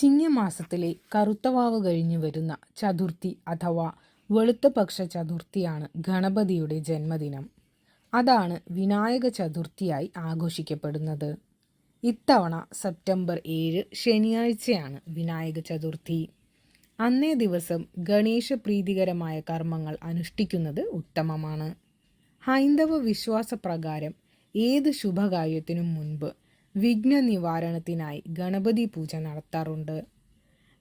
ചിങ്ങമാസത്തിലെ കറുത്തവാവ് കഴിഞ്ഞു വരുന്ന ചതുർത്ഥി അഥവാ വെളുത്തപക്ഷ ചതുർത്ഥിയാണ് ഗണപതിയുടെ ജന്മദിനം. അതാണ് വിനായക ചതുർത്ഥിയായി ആഘോഷിക്കപ്പെടുന്നത്. ഇത്തവണ സെപ്റ്റംബർ ഏഴ് ശനിയാഴ്ചയാണ് വിനായക ചതുർത്ഥി. അന്നേ ദിവസം ഗണേശ പ്രീതികരമായ കർമ്മങ്ങൾ അനുഷ്ഠിക്കുന്നത് ഉത്തമമാണ്. ഹൈന്ദവ വിശ്വാസപ്രകാരം ഏത് ശുഭകാര്യത്തിനും മുൻപ് വിഘ്ന നിവാരണത്തിനായി ഗണപതി പൂജ നടത്താറുണ്ട്.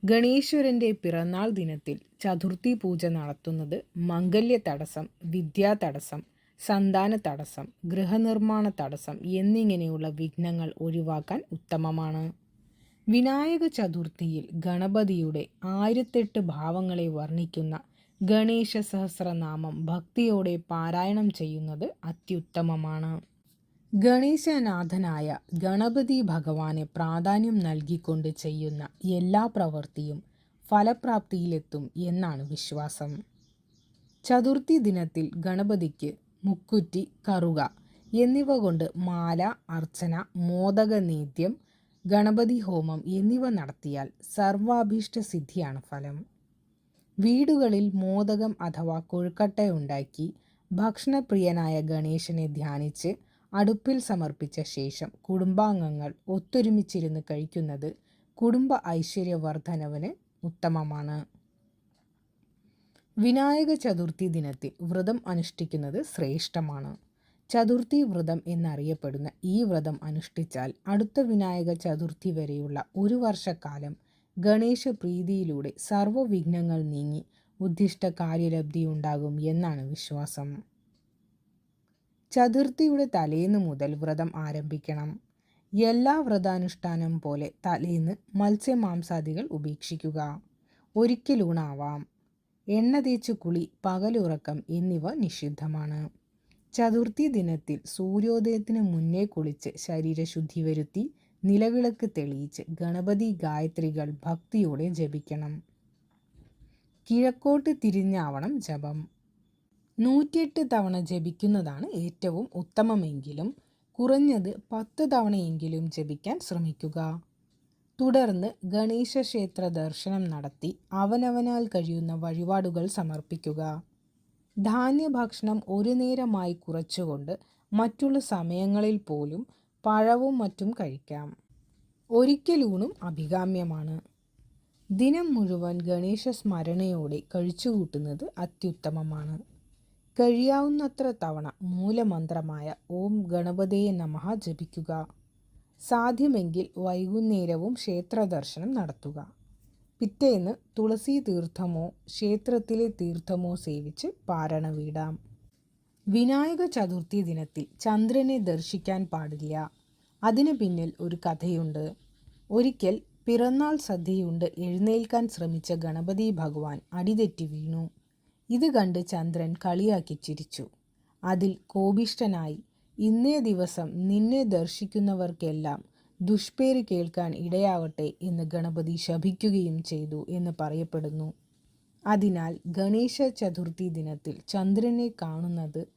ഗണേശ്വരന്റെ പിറന്നാൾ ദിനത്തിൽ ചതുർത്ഥി പൂജ നടത്തുന്നത് മംഗല്യ തടസ്സം വിദ്യാ തടസ്സം സന്താന തടസ്സം ഗൃഹനിർമ്മാണ തടസ്സം എന്നിങ്ങനെയുള്ള വിഘ്നങ്ങൾ ഒഴിവാക്കാൻ ഉത്തമമാണ്. വിനായക ചതുർത്ഥിയിൽ ഗണപതിയുടെ ആയിരത്തെട്ട് ഭാവങ്ങളെ വർണിക്കുന്ന ഗണേശ സഹസ്രനാമം ഭക്തിയോടെ പാരായണം ചെയ്യുന്നത് അത്യുത്തമമാണ്. ഗണേശനാഥനായ ഗണപതി ഭഗവാനെ പ്രാധാന്യം നൽകിക്കൊണ്ട് ചെയ്യുന്ന എല്ലാ പ്രവൃത്തിയും ഫലപ്രാപ്തിയിലെത്തും എന്നാണ് വിശ്വാസം. ചതുർത്ഥി ദിനത്തിൽ ഗണപതിക്ക് മുക്കുറ്റി കറുക എന്നിവ കൊണ്ട് മാല അർച്ചന മോദക നീത്യം ഗണപതി ഹോമം എന്നിവ നടത്തിയാൽ സർവാഭീഷ്ട സിദ്ധിയാണ് ഫലം. വീടുകളിൽ മോദകം അഥവാ കൊഴുക്കട്ട ഉണ്ടാക്കി ഭക്ഷണപ്രിയനായ ഗണേശനെ ധ്യാനിച്ച് അടുപ്പിൽ സമർപ്പിച്ച ശേഷം കുടുംബാംഗങ്ങൾ ഒത്തൊരുമിച്ചിരുന്ന് കഴിക്കുന്നത് കുടുംബ ഐശ്വര്യവർദ്ധനവിന് ഉത്തമമാണ്. വിനായക ചതുർത്ഥി ദിനത്തിൽ വ്രതം അനുഷ്ഠിക്കുന്നത് ശ്രേഷ്ഠമാണ്. ചതുർത്ഥി വ്രതം എന്നറിയപ്പെടുന്ന ഈ വ്രതം അനുഷ്ഠിച്ചാൽ അടുത്ത വിനായക ചതുർത്ഥി വരെയുള്ള ഒരു വർഷക്കാലം ഗണേശ പ്രീതിയിലൂടെ സർവവിഘ്നങ്ങൾ നീങ്ങി ഉദ്ദിഷ്ട കാര്യലബ്ധി ഉണ്ടാകും എന്നാണ് വിശ്വാസം. ചതുർത്ഥിയുടെ തലേന്ന് മുതൽ വ്രതം ആരംഭിക്കണം. എല്ലാ വ്രതാനുഷ്ഠാനം പോലെ തലേന്ന് മത്സ്യമാംസാദികൾ ഉപേക്ഷിക്കുക. ഒരിക്കലൂണാവാം. എണ്ണ തേച്ച് കുളി പകലുറക്കം എന്നിവ നിഷിദ്ധമാണ്. ചതുർത്ഥി ദിനത്തിൽ സൂര്യോദയത്തിന് മുന്നേ കുളിച്ച് ശരീരശുദ്ധി വരുത്തി നിലവിളക്ക് തെളിയിച്ച് ഗണപതി ഗായത്രികൾ ഭക്തിയോടെ ജപിക്കണം. കിഴക്കോട്ട് തിരിഞ്ഞാവണം ജപം. നൂറ്റിയെട്ട് തവണ ജപിക്കുന്നതാണ് ഏറ്റവും ഉത്തമമെങ്കിലും കുറഞ്ഞത് പത്ത് തവണയെങ്കിലും ജപിക്കാൻ ശ്രമിക്കുക. തുടർന്ന് ഗണേശ ക്ഷേത്ര ദർശനം നടത്തി അവനവനാൽ കഴിയുന്ന വഴിപാടുകൾ സമർപ്പിക്കുക. ധാന്യഭക്ഷണം ഒരു നേരമായി കുറച്ചുകൊണ്ട് മറ്റുള്ള സമയങ്ങളിൽ പോലും പഴവും മറ്റും കഴിക്കാം. ഒരിക്കലൂണും അഭികാമ്യമാണ്. ദിനം മുഴുവൻ ഗണേശ സ്മരണയോടെ കഴിച്ചുകൂട്ടുന്നത് അത്യുത്തമമാണ്. കഴിയാവുന്നത്ര തവണ മൂലമന്ത്രമായ ഓം ഗണപതയെ നമഃ ജപിക്കുക. സാധ്യമെങ്കിൽ വൈകുന്നേരവും ക്ഷേത്രദർശനം നടത്തുക. പിറ്റേന്ന് തുളസി തീർത്ഥമോ ക്ഷേത്രത്തിലെ തീർത്ഥമോ സേവിച്ച് പാരണ വീടാം. വിനായക ചതുർത്ഥി ദിനത്തിൽ ചന്ദ്രനെ ദർശിക്കാൻ പാടില്ല. അതിനു പിന്നിൽ ഒരു കഥയുണ്ട്. ഒരിക്കൽ പിറന്നാൾ സദ്യയുണ്ട് എഴുന്നേൽക്കാൻ ശ്രമിച്ച ഗണപതി ഭഗവാൻ അടിതെറ്റി വീണു. ഇത് കണ്ട് ചന്ദ്രൻ കളിയാക്കി ചിരിച്ചു. അതിൽ കോപിഷ്ടനായി ഇന്നേ ദിവസം നിന്നെ ദർശിക്കുന്നവർക്കെല്ലാം ദുഷ്പേര് കേൾക്കാൻ ഇടയാവട്ടെ എന്ന് ഗണപതി ശപിക്കുകയും ചെയ്തു എന്ന് പറയപ്പെടുന്നു. അതിനാൽ ഗണേശ ചതുർത്ഥി ദിനത്തിൽ ചന്ദ്രനെ കാണുന്നത്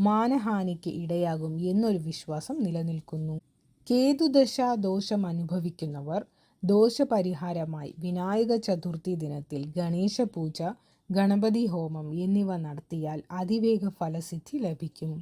മാനഹാനിക്ക് ഇടയാകും എന്നൊരു വിശ്വാസം നിലനിൽക്കുന്നു. കേതുദശ ദോഷം അനുഭവിക്കുന്നവർ ദോഷപരിഹാരമായി വിനായക ചതുർത്ഥി ദിനത്തിൽ ഗണേശ പൂജ ഗണപതി ഹോമം എന്നിവ നടത്തിയാൽ അതിവേഗ ഫലസിദ്ധി ലഭിക്കും.